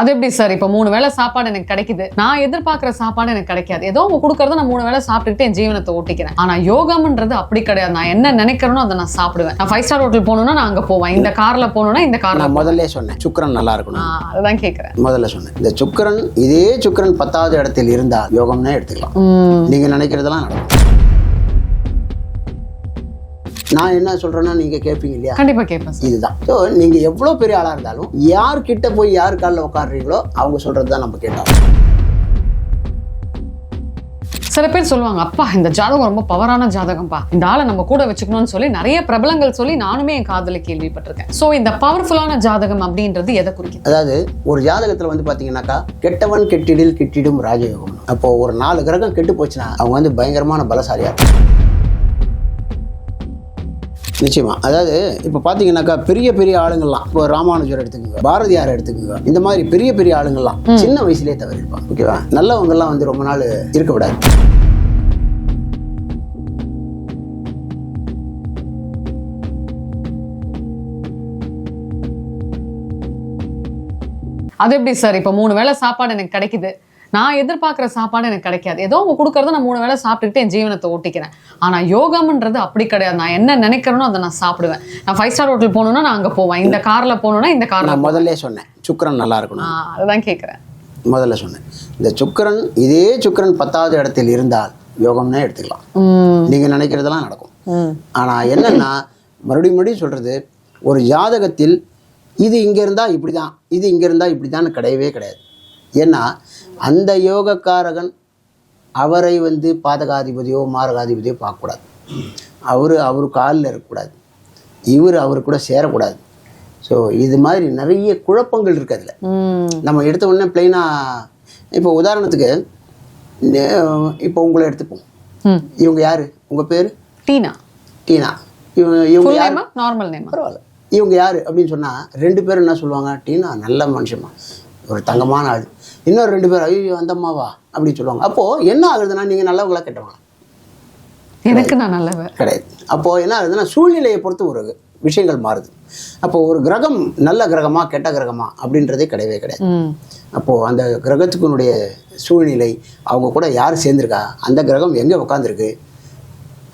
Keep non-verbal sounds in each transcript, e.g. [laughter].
அது எப்படி சார் இப்போ மூணு வேளை சாப்பாடு எனக்கு கிடைக்குது. நான் எதிர்பார்க்குற சாப்பாடு எனக்கு கிடைக்காது. ஏதோ அவங்க கொடுக்கறத நான் மூணு வேளை சாப்பிட்டுக்கிட்டு என் ஜீவனத்தை ஓட்டிக்கிறேன். ஆனா யோகம்ன்றது அப்படி கிடையாது. நான் என்ன நினைக்கிறேனோ அதை நான் சாப்பிடுவேன். நான் ஃபைவ் ஸ்டார் ஹோட்டல் போகணும்னா நான் அங்க போவேன். இந்த கார்ல போகணும்னா இந்த கார்ல நான் முதல்ல சொன்னேன் சுக்கிரன் நல்லா இருக்கணும். அதுதான் கேட்குறேன் முதல்ல சொன்னேன். இந்த சுக்கிரன் இதே சுக்கிரன் பத்தாவது இடத்தில் இருந்தால் யோகம்னே எடுத்துக்கலாம். நீங்க நினைக்கிறதெல்லாம் நடக்கும். நான் என்ன சொல்றேன்னா நீங்க கேட்பீங்க இல்லையா? கண்டிப்பா கேட்பேன் இதுதான். ஸோ நீங்க எவ்வளவு பெரிய ஆளா இருந்தாலும் யார் கிட்ட போய் யார் காலில் உட்காடுறீங்களோ அவங்க சொல்றது தான் நம்ம கேட்டோம். சில பேர் சொல்லுவாங்க அப்பா இந்த ஜாதகம் ரொம்ப பவரான ஜாதகம்ப்பா இந்த ஆளை நம்ம கூட வச்சுக்கணும்னு சொல்லி நிறைய பிரபலங்கள் சொல்லி நானுமே என் காதல கேள்விப்பட்டிருக்கேன். சோ இந்த பவர்ஃபுல்லான ஜாதகம் அப்படின்றது எதை குறிக்குது? அதாவது ஒரு ஜாதகத்துல வந்து பாத்தீங்கன்னாக்கா கெட்டவன் கெட்டிடில் கிட்டிடும் ராஜயோகம். அப்போ ஒரு நாலு கிரகம் கெட்டு போச்சுன்னா அவங்க வந்து பயங்கரமான பலசாலியா இருப்பாங்க. நிச்சயமா. அதாவது இப்போ பார்த்தீங்கன்னாக்கா பெரிய பெரிய ஆளுங்கள்லாம் இப்போ ராமானுஜர் எடுத்துக்கோங்க பாரதியார் எடுத்துக்கோங்க இந்த மாதிரி பெரிய பெரிய ஆளுங்கள்லாம் சின்ன வயசுலேயே தவறிருப்பாங்க ஓகேவா? நல்லவங்கெல்லாம் வந்து ரொம்ப நாள் இருக்க விடாது அது எப்படி சார்? இப்போ மூணு வேளை சாப்பாடு எனக்கு கிடைக்குது. நான் எதிர்பார்க்குற சாப்பாடு எனக்கு கிடைக்காது. ஏதோ அவங்க கொடுக்கறத நான் மூணு வேளை சாப்பிட்டுக்கிட்டு என் ஜீவனத்தை ஓட்டிக்கிறேன் ஆனா யோகம்ன்றது அப்படி கிடையாது. நான் என்ன நினைக்கிறேனோ அதை நான் சாப்பிடுவேன். நான் ஃபைவ் ஸ்டார் ஹோட்டல் போகணும்னா நான் அங்க போவேன். இந்த கார்ல போகணும்னா இந்த கார்ல நான் முதல்ல சொன்னேன் சுக்கிரன் நல்லா இருக்கணும். அதுதான் கேட்குறேன் முதல்ல சொன்னேன். இந்த சுக்கிரன் இதே சுக்கிரன் பத்தாவது இடத்தில் இருந்தால் யோகம்னே எடுத்துக்கலாம். ம். நீங்க நினைக்கிறதெல்லாம் நடக்கும். ம். ஆனா என்னன்னா மறுபடியும் மறுபடியும் சொல்றது ஒரு ஜாதகத்தில் இது இங்க இருந்தா இப்படிதான் இது இங்க இருந்தா இப்படிதான் கிடையவே கிடையாது. ஏன்னா அந்த யோகக்காரகன் அவரை வந்து பாதகாதிபதியோ மாரகாதிபதியோ பார்க்கக்கூடாது. அவர் அவர் காலில் இருக்கக்கூடாது. இவர் அவர் கூட சேரக்கூடாது. ஸோ இது மாதிரி நிறைய குழப்பங்கள் இருக்கு அதில். நம்ம எடுத்த உடனே பிளைனாக இப்போ உதாரணத்துக்கு இப்போ உங்களை எடுத்துப்போம். இவங்க யாரு? உங்க பேர்? டீனா. டீனா. இவங்க இவங்க யாரு? நார்மல் நேமா பரவாயில்ல. இவங்க யாரு? அப்படின்னு சொன்னா ரெண்டு பேரும் என்ன சொல்லுவாங்க? டீனா நல்ல மனுஷமா ஒரு தங்கமான ஆள். இன்னொரு ரெண்டு பேர் ஐயோ அந்த அம்மாவா? அப்படின்னு சொல்லுவாங்க. அப்போ என்ன ஆகுதுன்னா நீங்க நல்லவங்களா கெட்டவங்களா? எனக்கு நான் நல்லவன். கிடையாது. அப்போ என்ன ஆகுதுன்னா சூழ்நிலையை பொறுத்து ஒரு விஷயங்கள் மாறுது. அப்போ ஒரு கிரகம் நல்ல கிரகமா கெட்ட கிரகமா அப்படின்றதே கிடையவே கிடையாது. அப்போ அந்த கிரகத்துக்குனுடைய சூழ்நிலை அவங்க கூட யார் சேர்ந்திருக்கா? அந்த கிரகம் எங்கே உட்காந்துருக்கு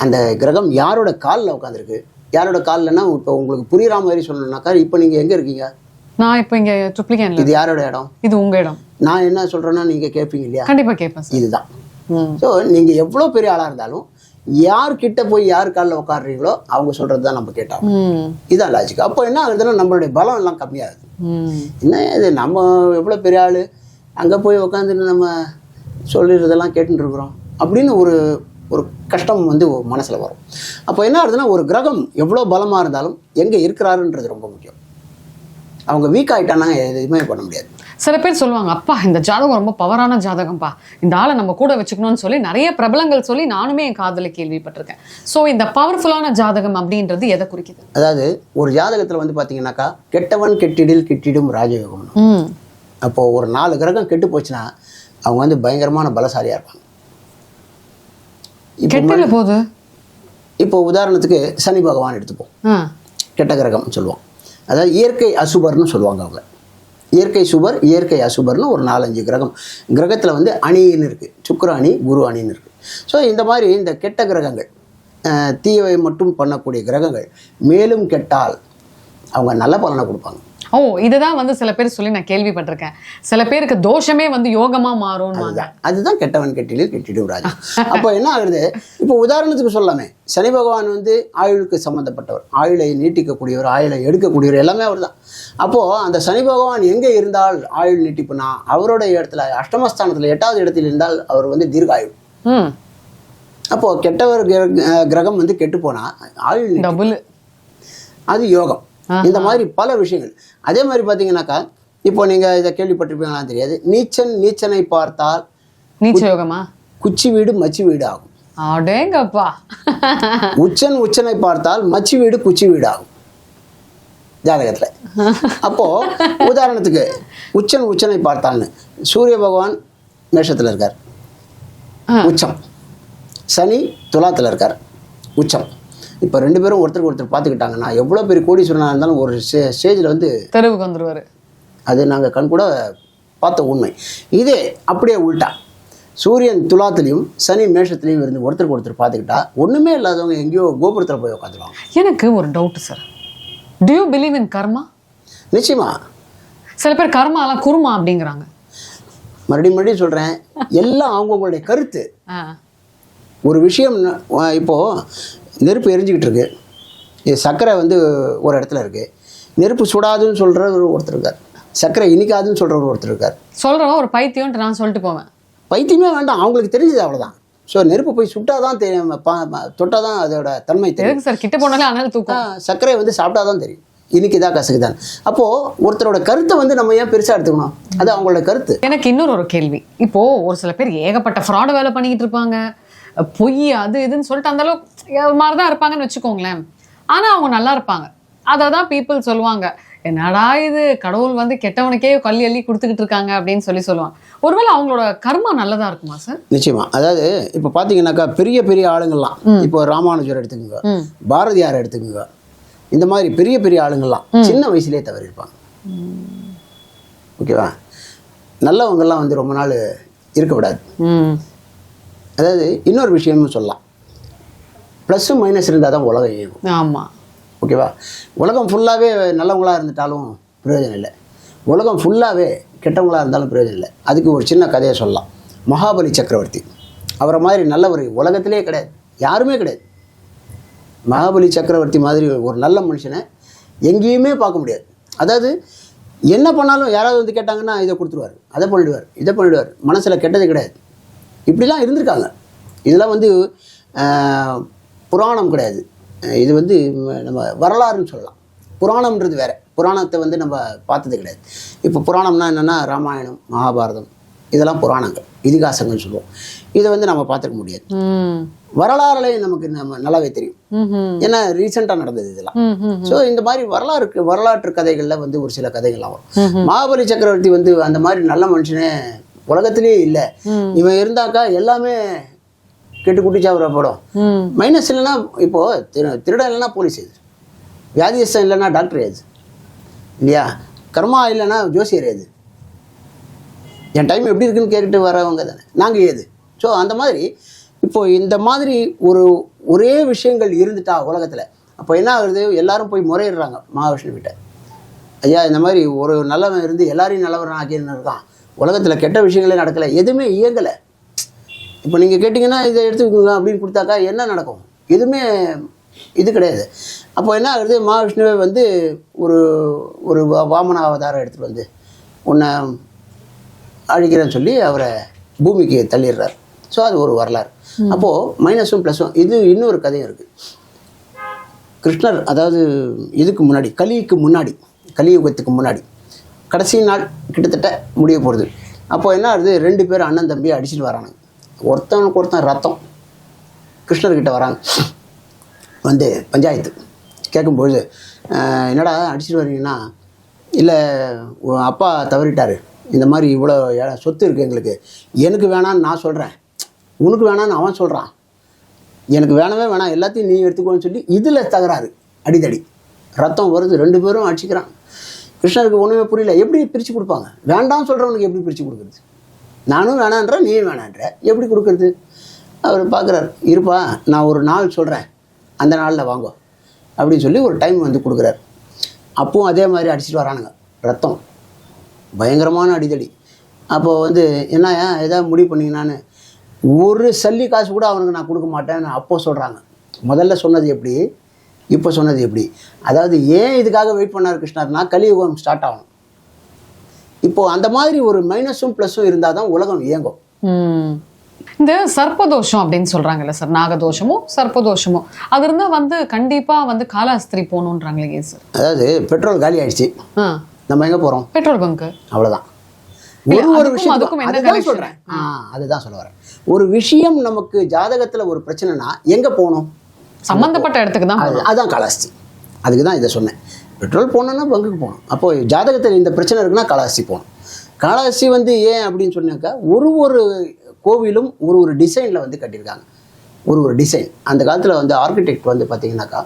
அந்த கிரகம் யாரோட காலில் உட்காந்துருக்கு யாரோட கால்லனா இப்போ உங்களுக்கு புரியுற மாதிரி சொல்லணும்னாக்கா இப்போ நீங்கள் எங்கே இருக்கீங்க? நான் இப்போ இங்க ட்ரிப்ளிகேன்ல இது யாரோட இடம்? இது உங்க இடம். நான் என்ன சொல்கிறேன்னா நீங்கள் கேட்பீங்க இல்லையா? கண்டிப்பா கேட்பேன் இதுதான். ஸோ நீங்கள் எவ்வளோ பெரிய ஆளாக இருந்தாலும் யார் கிட்ட போய் யார் காலில் உட்காடுறீங்களோ அவங்க சொல்கிறது தான் நம்ம கேட்டோம். ம். இதான் லாஜிக் அப்போ என்ன ஆகுதுன்னா நம்மளுடைய பலம் எல்லாம் கம்மியாகுது. என்ன இது நம்ம எவ்வளோ பெரிய ஆள்? அங்கே போய் உக்காந்துட்டு நம்ம சொல்லிடுறதெல்லாம் கேட்டுட்டு இருக்கிறோம் அப்படின்னு ஒரு ஒரு கஷ்டம் வந்து மனசில் வரும். அப்போ என்ன ஆகுதுன்னா ஒரு கிரகம் எவ்வளோ பலமாக இருந்தாலும் எங்கே இருக்கிறாருன்றது ரொம்ப முக்கியம். அவங்க வீக் ஆகிட்டாங்கன்னா எதுவுமே பண்ண முடியாது. சில பேர் சொல்லுவாங்க அப்பா இந்த ஜாதகம் ரொம்ப பவரான ஜாதகம்ப்பா. இந்த ஆளை நம்ம கூட வச்சுக்கணும்னு சொல்லி நிறைய பிரபலங்கள் சொல்லி நானுமே என் காதல கேள்விப்பட்டிருக்கேன். சோ இந்த பவர்ஃபுல்லான ஜாதகம் அப்படின்றது எதை குறிக்குது? அதாவது ஒரு ஜாதகத்தில் வந்து பார்த்தீங்கன்னாக்கா கெட்டவன் கெட்டிடில் கிட்டிடும் ராஜயோகம். அப்போது ஒரு நாலு கிரகம் கெட்டு போச்சுன்னா அவங்க வந்து பயங்கரமான பலசாலியாக இருப்பாங்க. கெட்டல போகுது இப்போ உதாரணத்துக்கு சனி பகவான் எடுத்துப்போம். கெட்ட கிரகம்னு சொல்லுவோம். அதாவது இயற்கை அசுபர்னு சொல்லுவாங்க அவங்க. இயற்கை சுபர் இயற்கை அசுபர்னு ஒரு நாலஞ்சு கிரகம். கிரகத்தில் வந்து அணின்னு இருக்குது சுக்கர அணி குரு அணின்னு இருக்குது ஸோ இந்த மாதிரி இந்த கெட்ட கிரகங்கள் தீயவை மட்டும் பண்ணக்கூடிய கிரகங்கள் மேலும் கெட்டால் அவங்க நல்ல பலனை கொடுப்பாங்க. ஓ இதுதான் வந்து சில பேர் சொல்லி நான் கேள்விப்பட்டிருக்கேன். சில பேருக்கு தோஷமே வந்து யோகமா மாறும் அதுதான். அதுதான் கெட்டவன் கெட்டிலில் கெட்டிடும் ராஜா [laughs] அப்போ என்ன ஆகுது? இப்போ உதாரணத்துக்கு சொல்லலாமே. சனி பகவான் வந்து ஆயுளுக்கு சம்மந்தப்பட்டவர் ஆயுளை நீட்டிக்கக்கூடியவர் ஆயுளை எடுக்கக்கூடியவர் எல்லாமே அவர் தான் அப்போது அந்த சனி பகவான் எங்கே இருந்தால் ஆயுள் நீட்டிப்புனா அவருடைய இடத்துல அஷ்டமஸ்தானத்தில் எட்டாவது இடத்தில் இருந்தால் அவர் வந்து தீர்காயுள் ம். அப்போது கெட்டவர் கிர- கிரகம் வந்து கெட்டு போனால் ஆயுள் டபுள். அது யோகம். இந்த மாதிரி பல விஷயங்கள். அதே மாதிரி பார்த்தீங்கன்னாக்கா இப்போ நீங்கள் இதை கேள்விப்பட்டிருப்பீங்களான்னு தெரியாது. நீச்சன் நீச்சனை பார்த்தால் நீச்ச யோகமா? குச்சி வீடு மச்சி வீடு ஆகும் அடேங்கப்பா. உச்சன் உச்சனை பார்த்தால் மச்சி வீடு குச்சி வீடு ஆகும் ஜாதகத்தில். அப்போ உதாரணத்துக்கு உச்சன் உச்சனை பார்த்தால்னு சூரிய பகவான் மேஷத்தில் இருக்கார். உச்சம். சனி துலாத்தில் இருக்கார். உச்சம். இப்போ ரெண்டு பேரும் ஒருத்தருக்கு ஒருத்தர் பார்த்துக்கிட்டாங்கன்னா எவ்வளோ பெரிய கோடீஸ்வரனாக இருந்தாலும் ஒரு ஸ்டே ஸ்டேஜில் வந்து தெருவுக்கு வந்துருவாரு. அது நாங்கள் கண் கூட பார்த்த உண்மை. இதே அப்படியே உள்டா சூரியன் துலாத்துலேயும் சனி மேஷத்துலேயும் இருந்து ஒருத்தருக்கு ஒருத்தர் பார்த்துக்கிட்டா ஒன்றுமே இல்லாதவங்க எங்கேயோ கோபுரத்தில் போய் உட்காந்துருவாங்க எனக்கு ஒரு doubt sir do you believe in karma நிச்சயமா. சில பேர் கர்மாலாம் குருமா அப்படிங்கிறாங்க. மறுபடியும் மறுபடியும் சொல்கிறேன் எல்லாம் அவங்கவுங்களுடைய கருத்து. ஒரு விஷயம் ந- வ- இப்போ நெருப்பு எரிஞ்சுக்கிட்டு இருக்கு. சர்க்கரை வந்து ஒரு இடத்துல இருக்கு. நெருப்பு சுடாதுன்னு சொல்கிறவர் ஒருத்தர் இருக்கார். சர்க்கரை இனிக்காதுன்னு சொல்கிறவர் ஒருத்தர் இருக்கார். சொல்றவன் ஒரு பைத்தியம்ன்ட்டு நான் சொல்லிட்டு போவேன். பைத்தியமே வேண்டாம். அவங்களுக்கு தெரிஞ்சது அவ்வளோதான் ஸோ நெருப்பு போய் சுட்டாதான் தெரியும் தொட்டால் தான் அதோட தன்மை தெரியும். சார்? கிட்ட போனாலே அனல் தூக்கம். சர்க்கரை வந்து சாப்பிட்டா தான் தெரியும். இனிக்குதா கசக்குதான் அப்போது ஒருத்தரோட கருத்தை வந்து நம்ம ஏன் பெருசாக எடுத்துக்கணும்? அது அவங்களோட கருத்து. எனக்கு இன்னொரு ஒரு கேள்வி. இப்போ ஒரு சில பேர் ஏகப்பட்ட ஃப்ராட் வேலை பண்ணிக்கிட்டு இருப்பாங்க. பொய் அது இதுன்னு சொல்லிட்டு அந்த அளவுக்கு மாதிரி தான் இருப்பாங்கன்னு வச்சுக்கோங்களேன். ஆனா அவங்க நல்லா இருப்பாங்க. அதை தான் பீப்புள் சொல்லுவாங்க. என்னடா இது? கடவுள் வந்து கெட்டவனுக்கே கல்லி அள்ளி கொடுத்துக்கிட்டு இருக்காங்க அப்படின்னு சொல்லி சொல்லுவாங்க. ஒருவேளை அவங்களோட கர்மா நல்லதா இருக்குமா சார் நிச்சயமா. அதாவது இப்போ பார்த்தீங்கன்னாக்கா பெரிய பெரிய ஆளுங்கள்லாம் இப்போ ராமானுஜர் எடுத்துக்கோங்க. பாரதியார் எடுத்துக்கோங்க. இந்த மாதிரி பெரிய பெரிய ஆளுங்கள்லாம் சின்ன வயசுலேயே தவறியிருப்பாங்க. ஓகேவா? நல்லவங்கெல்லாம் வந்து ரொம்ப நாள் இருக்க விடாது அதாவது இன்னொரு விஷயமும் சொல்லலாம். ப்ளஸ்ஸும் மைனஸ் இருந்தால் தான் உலகம் இயங்கும். ஆமா. ஓகேவா உலகம் ஃபுல்லாகவே நல்லவங்களா இருந்துட்டாலும் பிரயோஜனம் இல்லை. உலகம் ஃபுல்லாகவே கெட்டவங்களா இருந்தாலும் பிரயோஜனம் இல்லை. அதுக்கு ஒரு சின்ன கதையை சொல்லலாம். மகாபலி சக்கரவர்த்தி. அவரை மாதிரி நல்லவர் உலகத்திலே கிடையாது. யாருமே கிடையாது. மகாபலி சக்கரவர்த்தி மாதிரி ஒரு நல்ல மனுஷனை எங்கேயுமே பார்க்க முடியாது. அதாவது என்ன பண்ணாலும் யாராவது வந்து கேட்டாங்கன்னா இதை கொடுத்துருவார். அதை பண்ணிடுவார். இதை பண்ணிடுவார். மனசில் கெட்டது கிடையாது. இப்படிலாம் இருந்திருக்காங்க. இதெல்லாம் வந்து புராணம் கிடையாது. இது வந்து நம்ம வரலாறுன்னு சொல்லலாம். புராணம்ன்றது வேற. புராணத்தை வந்து நம்ம பார்த்தது கிடையாது. இப்போ புராணம்னா என்னென்னா ராமாயணம் மகாபாரதம். இதெல்லாம் புராணங்கள் இதிகாசங்கள்னு சொல்லுவோம். இதை வந்து நம்ம பார்த்துக்க முடியாது. ம். வரலாறுலே நமக்கு நம்ம நல்லாவே தெரியும். ஏன்னா ரீசெண்டாக நடந்தது இதெல்லாம். ஸோ இந்த மாதிரி வரலாறு வரலாற்று கதைகளில் வந்து ஒரு சில கதைகள்லாம் வரும். மகாபலி சக்கரவர்த்தி வந்து அந்த மாதிரி நல்ல மனுஷனே உலகத்திலேயே இல்லை. இவன் இருந்தாக்கா எல்லாமே கெட்டு குட்டிச்சாவுற படம். மைனஸ் இல்லைன்னா இப்போ திரு திருடன் இல்லைன்னா போலீஸ் எது வியாதியஸ்தம் இல்லைன்னா டாக்டர் எது இல்லையா? கர்மா இல்லைன்னா ஜோசியர் எது என் டைம் எப்படி இருக்குன்னு கேட்டுட்டு வரவங்க தானே. நாங்கள் ஏது ஸோ அந்த மாதிரி இப்போ இந்த மாதிரி ஒரு ஒரே விஷயங்கள் இருந்துட்டா உலகத்தில் அப்போ என்ன ஆகுது எல்லாரும் போய் முறையிடுறாங்க மகாவிஷ்ணு கிட்ட ஐயா இந்த மாதிரி ஒரு நல்லவன் இருந்து எல்லாரையும் நல்லவன் ஆக்கின்னு இருக்கான். உலகத்தில் கெட்ட விஷயங்களே நடக்கலை எதுவுமே இயங்கலை. இப்போ நீங்கள் கேட்டிங்கன்னா இதை எடுத்துக்கோங்க அப்படின்னு கொடுத்தாக்கா என்ன நடக்கும்? எதுவுமே இது கிடையாது. அப்போ என்ன ஆகுது? மகாவிஷ்ணுவே வந்து ஒரு ஒரு வாமன அவதாரம் எடுத்துகிட்டு வந்து உன்னை அழிக்கிறேன்னு சொல்லி அவரை பூமிக்கு தள்ளிடுறார். ஸோ அது ஒரு வரலாறு. அப்போது மைனஸும் ப்ளஸும் இது இன்னொரு கதையும் இருக்குது கிருஷ்ணர் அதாவது இதுக்கு முன்னாடி கலிக்கு முன்னாடி கலியுகத்துக்கு முன்னாடி கடைசி நாள் கிட்டத்தட்ட முடிய போகிறது அப்போ என்ன ஆகுது? ரெண்டு பேரும் அண்ணன் தம்பியை அடிச்சிட்டு வரானுங்க. ஒருத்தனுக்கு ஒருத்தன் ரத்தம் கிருஷ்ணர்கிட்ட வராங்க. வந்து பஞ்சாயத்து கேட்கும்பொழுது என்னடா அடிச்சிட்டு வரீங்கன்னா இல்லை அப்பா தவறிட்டார். இந்த மாதிரி இவ்வளோ சொத்து இருக்குது எங்களுக்கு. எனக்கு வேணான்னு நான் சொல்கிறேன் உனக்கு வேணான்னு அவன் சொல்கிறான் எனக்கு வேணவே வேணாம். எல்லாத்தையும் நீ எடுத்துக்கோன்னு சொல்லி இதில் தகராறு. அடிதடி. ரத்தம் வருது. ரெண்டு பேரும் அடிச்சுக்கிறான் கிருஷ்ணருக்கு ஒன்றுமே புரியல. எப்படி பிரித்து கொடுப்பாங்க? வேண்டாம்னு சொல்கிறவனுக்கு எப்படி பிரித்து கொடுக்குறது? நானும் வேணான்ற நீயும் வேணான்ற எப்படி கொடுக்குறது? அவர் பார்க்குறாரு இருப்பா நான் ஒரு நாள் சொல்கிறேன் அந்த நாளில் வாங்கோ. அப்படின்னு சொல்லி ஒரு டைம் வந்து கொடுக்குறாரு. அப்பவும் அதே மாதிரி அடிச்சிட்டு வரானுங்க. ரத்தம். பயங்கரமான அடிதடி. அப்போது வந்து என்ன ஏதாவது முடிவு பண்ணீங்கன்னான்னு? ஒரு சல்லி காசு கூட அவனுக்கு நான் கொடுக்க மாட்டேன்னு அப்போ சொல்கிறாங்க முதல்ல சொன்னது எப்படி? இப்போ சொன்னது எப்படி? அதாவது ஏன் இதுக்காக வெயிட் பண்ணார் கிருஷ்ணர்னா கலியுகம் ஸ்டார்ட் ஆகணும். இப்போது அந்த மாதிரி ஒரு மைனஸும் ப்ளஸும் இருந்தால் தான் உலகம் இயங்கும். இந்த சர்ப்பதோஷம் அப்படின்னு சொல்றாங்கல்ல சார் நாகதோஷமோ சர்ப்பதோஷமோ? அது இருந்தா வந்து கண்டிப்பா வந்து காலாஸ்திரி போகணுன்றாங்களே சார்? அதாவது பெட்ரோல் காலி ஆயிடுச்சு. நம்ம எங்கே போகிறோம் பெட்ரோல் பங்க் அவ்வளோதான் இல்ல, ஒரு ஒரு விஷயம் அதுதான் ஆ அதுதான் சொல்ல வரேன். ஒரு விஷயம் நமக்கு ஜாதகத்தில் ஒரு பிரச்சனைனா எங்கே போகணும்? சம்பந்தப்பட்ட இடத்துக்கு தான் அது அதான் காலாஸ்தி. அதுக்கு தான் இதை சொன்னேன். பெட்ரோல் போகணுன்னா பங்குக்கு போகணும். அப்போ ஜாதகத்தில் இந்த பிரச்சனை இருக்குன்னா காலாஸ்தி போகணும். காலாஸ்தி வந்து ஏன் அப்படின்னு சொன்னாக்கா ஒரு ஒரு கோவிலும் ஒரு ஒரு டிசைனில் வந்து கட்டியிருக்காங்க. ஒரு ஒரு டிசைன். அந்த காலத்தில் வந்து ஆர்கிடெக்ட் வந்து பார்த்தீங்கன்னாக்கா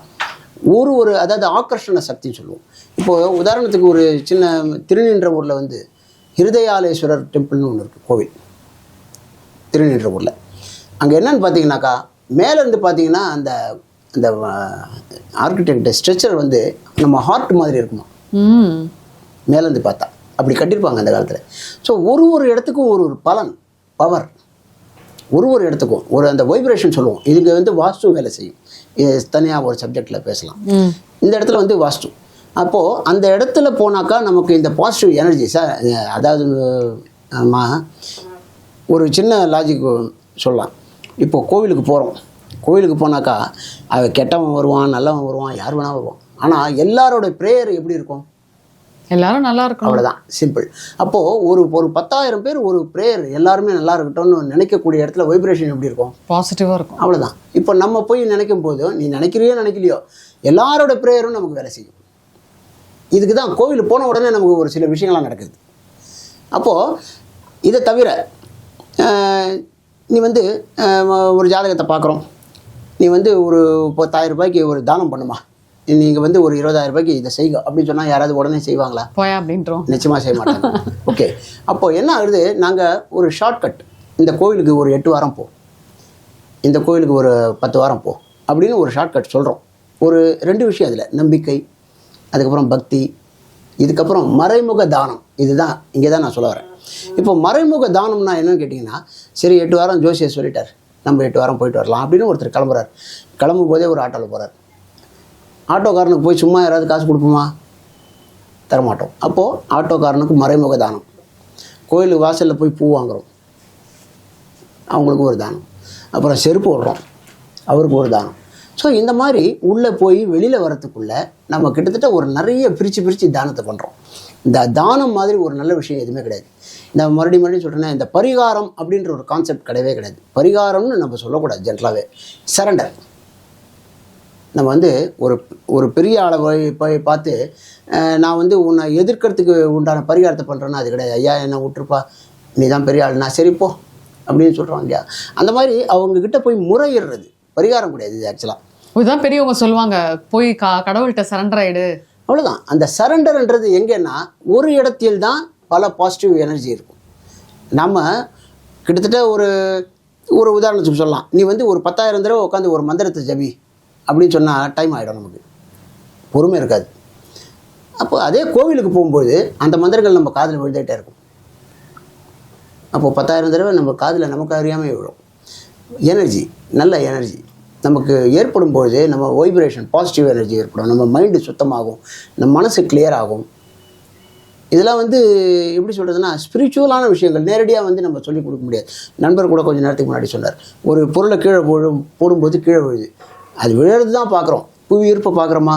ஒரு ஒரு அதாவது ஆக்கர்ஷண சக்தின்னு சொல்லுவோம். இப்போ உதாரணத்துக்கு ஒரு சின்ன திருநின்ற ஊரில் வந்து ஹிருதயாலேஸ்வரர் டெம்பிள்னு ஒன்று இருக்குது கோவில். திருநீற்றூரில் அங்கே என்னன்னு பார்த்தீங்கன்னாக்கா மேலேருந்து பார்த்தீங்கன்னா அந்த அந்த ஆர்கிடெக்ட் ஸ்ட்ரெச்சர் வந்து நம்ம ஹார்ட் மாதிரி இருக்குமா? மேலேருந்து பார்த்தா. அப்படி கட்டியிருப்பாங்க அந்த காலத்தில். ஸோ ஒரு ஒரு இடத்துக்கும் ஒரு ஒரு பலன் பவர் ஒரு ஒரு இடத்துக்கும் ஒரு அந்த வைப்ரேஷன் சொல்லுவோம். இதுங்க வந்து வாஸ்து வேலை செய்யும். இது தனியாக ஒரு சப்ஜெக்டில் பேசலாம். இந்த இடத்துல வந்து வாஸ்து. அப்போது அந்த இடத்துல போனாக்கா நமக்கு இந்த பாசிட்டிவ் எனர்ஜி சார் அதாவது ஒரு சின்ன லாஜிக் சொல்லலாம். இப்போ கோவிலுக்கு போகிறோம் கோவிலுக்கு போனாக்கா அவன் கெட்டவன் வருவான் நல்லவன் வருவான் யார் வேணா வருவான். ஆனால் எல்லாரோட ப்ரேயர் எப்படி இருக்கும்? எல்லாரும் நல்லா இருக்கணும். அவ்வளோதான் சிம்பிள் அப்போது ஒரு ஒரு பத்தாயிரம் பேர் ஒரு ப்ரேயர் எல்லாருமே நல்லா இருக்கட்டும்னு நினைக்கக்கூடிய இடத்துல வைப்ரேஷன் எப்படி இருக்கும்? பாசிட்டிவா இருக்கும். அவ்வளோதான் இப்போ நம்ம போய் நினைக்கும் போது நீ நினைக்கிறியோ நினைக்கலையோ எல்லாரோட ப்ரேயரும் நமக்கு வேலை செய்யும். இதுக்கு தான் கோவில் போன உடனே நமக்கு ஒரு சில விஷயங்கள்லாம் நடக்குது. அப்போது இதை தவிர நீ வந்து ஒரு ஜாதகத்தை பார்க்குறோம். நீ வந்து ஒரு பத்தாயிரம் ரூபாய்க்கு ஒரு தானம் பண்ணுமா? நீங்கள் வந்து ஒரு இருபதாயிரம் ரூபாய்க்கு இதை செய்க. அப்படின்னு சொன்னால் யாராவது உடனே செய்வாங்களா? போயா அப்படின்றோம். நிச்சயமாக செய்ய மாட்டாங்க. ஓகே. அப்போ என்ன ஆகுது? நாங்கள் ஒரு ஷார்ட்கட் இந்த கோவிலுக்கு ஒரு எட்டு வாரம் போ. இந்த கோவிலுக்கு ஒரு பத்து வாரம் போ. அப்படின்னு ஒரு ஷார்ட்கட் சொல்கிறோம் ஒரு ரெண்டு விஷயம் அதில். நம்பிக்கை அதுக்கப்புறம் பக்தி இதுக்கப்புறம் மறைமுக தானம். இதுதான் இங்கே தான் நான் சொல்ல வரேன். இப்போ மறைமுக தானம்னா என்னன்னு கேட்டிங்கன்னா சரி எட்டு வாரம் ஜோசியர் சொல்லிட்டார். நம்ம எட்டு வாரம் போயிட்டு வரலாம் அப்படின்னு ஒருத்தர் கிளம்புறார். கிளம்பும் போதே ஒரு ஆட்டோவில் போகிறார் ஆட்டோக்காரனுக்கு போய் சும்மா யாராவது காசு கொடுப்போமா? தரமாட்டோம். அப்போது ஆட்டோக்காரனுக்கு மறைமுக தானம். கோயில் வாசலில் போய் பூ வாங்குறோம். அவங்களுக்கும் ஒரு தானம். அப்புறம் செருப்பு விடுறோம் அவருக்கு ஒரு தானம். ஸோ இந்த மாதிரி உள்ளே போய் வெளியில் வரத்துக்குள்ள நம்ம கிட்டத்தட்ட ஒரு நிறைய பிரித்து பிரித்து தானத்தை பண்ணுறோம் இந்த தானம் மாதிரி ஒரு நல்ல விஷயம் எதுவுமே கிடையாது. இந்த மறுபடியும் மறுபடியும் சொல்கிறேன்னா இந்த பரிகாரம் அப்படின்ற ஒரு கான்செப்ட் கிடையவே கிடையாது. பரிகாரம்னு நம்ம சொல்லக்கூடாது ஜென்ரலாகவே சரண்டர் நம்ம வந்து ஒரு ஒரு பெரிய ஆளை போய் போய் பார்த்து நான் வந்து உன்னை எதிர்க்கிறதுக்கு உண்டான பரிகாரத்தை பண்ணுறேன்னா அது கிடையாது. ஐயா என்ன விட்டுருப்பா. நீ தான் பெரிய ஆள். நான் சரிப்போ அப்படின்னு சொல்கிறோம் இல்லையா? அந்த மாதிரி அவங்கக்கிட்ட போய் முறையிடுறது. பரிகாரம் கிடையாது இது ஆக்சுவலாக இதுதான் பெரியவங்க சொல்லுவாங்க போய் கா கடவுள்கிட்ட சரண்டர் ஆயிடு. அவ்வளோதான் அந்த சரண்டர்ன்றது எங்கன்னா ஒரு இடத்தில் தான் பல பாசிட்டிவ் எனர்ஜி இருக்கும். நம்ம கிட்டத்தட்ட ஒரு ஒரு உதாரணத்துக்கு சொல்லலாம். நீ வந்து ஒரு பத்தாயிரம் தடவை உட்காந்து ஒரு மந்திரத்தை ஜபி அப்படின்னு சொன்னால் டைம் ஆகிடும் நமக்கு. பொறுமை இருக்காது. அப்போ அதே கோவிலுக்கு போகும்போது அந்த மந்திரங்கள் நம்ம காதில் விழுந்துகிட்டே இருக்கும். அப்போது பத்தாயிரம் தடவை நம்ம காதில் நமக்கு அறியாமல் விழும். எனர்ஜி நல்ல எனர்ஜி நமக்கு ஏற்படும் பொழுது நம்ம வைப்ரேஷன் பாசிட்டிவ் எனர்ஜி ஏற்படும். நம்ம மைண்டு சுத்தமாகும். நம்ம மனசு கிளியர் ஆகும். இதெல்லாம் வந்து எப்படி சொல்கிறதுனா ஸ்பிரிச்சுவலான விஷயங்கள் நேரடியாக வந்து நம்ம சொல்லிக் கொடுக்க முடியாது. நண்பர் கூட கொஞ்சம் நேரத்துக்கு முன்னாடி சொன்னார். ஒரு பொருளை கீழே போடும் போடும்போது கீழே விழுது. அது விழுறது தான் பார்க்குறோம். புவி ஈர்ப்பை பார்க்குறோமா?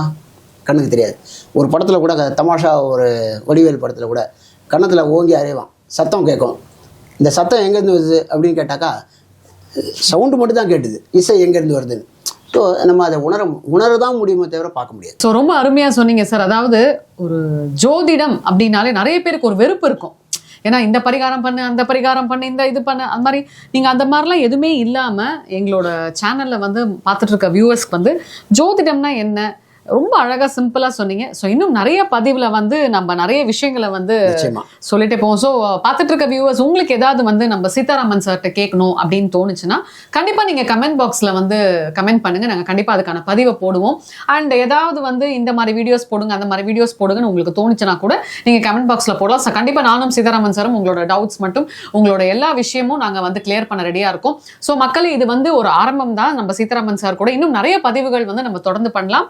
கண்ணுக்கு தெரியாது. ஒரு படத்தில் கூட தமாஷா ஒரு வடிவேல் படத்தில் கூட கன்னத்தில் ஓங்கி அறைவான். சத்தம் கேட்கும். இந்த சத்தம் எங்கேருந்து வருது அப்படின்னு கேட்டாக்கா சவுண்டு மட்டும் தான் கேட்டுது. இசை எங்கேருந்து வருதுன்னு. ஸோ நம்ம அதை உணர உணர தான் முடியுமே தவிர பார்க்க முடியாது. ஸோ ரொம்ப அருமையாக சொன்னீங்க சார் அதாவது ஒரு ஜோதிடம் அப்படின்னாலே நிறைய பேருக்கு ஒரு வெறுப்பு இருக்கும். ஏன்னா இந்த பரிகாரம் பண்ணு அந்த பரிகாரம் பண்ணு இந்த இது பண்ணு அந்த மாதிரி. நீங்கள் அந்த மாதிரிலாம் எதுவுமே இல்லாமல் எங்களோட சேனலில் வந்து பார்த்துட்டு இருக்க வியூவர்ஸ்க்கு வந்து ஜோதிடம்னா என்ன? ரொம்ப அழகா சிம்பிளா சொன்னீங்க. ஸோ இன்னும் நிறைய பதிவுல வந்து நம்ம நிறைய விஷயங்களை வந்து சொல்லிட்டே போவோம். ஸோ பார்த்துட்டு இருக்க வியூவர்ஸ் உங்களுக்கு ஏதாவது வந்து நம்ம சீதாராமன் சார்கிட்ட கேட்கணும் அப்படின்னு தோணுச்சுன்னா கண்டிப்பாக நீங்கள் கமெண்ட் பாக்ஸில் வந்து கமெண்ட் பண்ணுங்க. நாங்கள் கண்டிப்பாக அதுக்கான பதிவை போடுவோம். அண்ட் ஏதாவது வந்து இந்த மாதிரி வீடியோஸ் போடுங்க அந்த மாதிரி வீடியோஸ் போடுங்கன்னு உங்களுக்கு தோணுச்சுன்னா கூட நீங்கள் கமெண்ட் பாக்ஸில் போடலாம். ஸோ கண்டிப்பாக நானும் சீதாராமன் சாரும் உங்களோட டவுட்ஸ் மட்டும் உங்களோட எல்லா விஷயமும் நாங்கள் வந்து கிளியர் பண்ண ரெடியாக இருக்கோம். ஸோ மக்களே இது வந்து ஒரு ஆரம்பம் தான் நம்ம சீதாராமன் சார் கூட இன்னும் நிறைய பதிவுகள் வந்து நம்ம தொடர்ந்து பண்ணலாம்.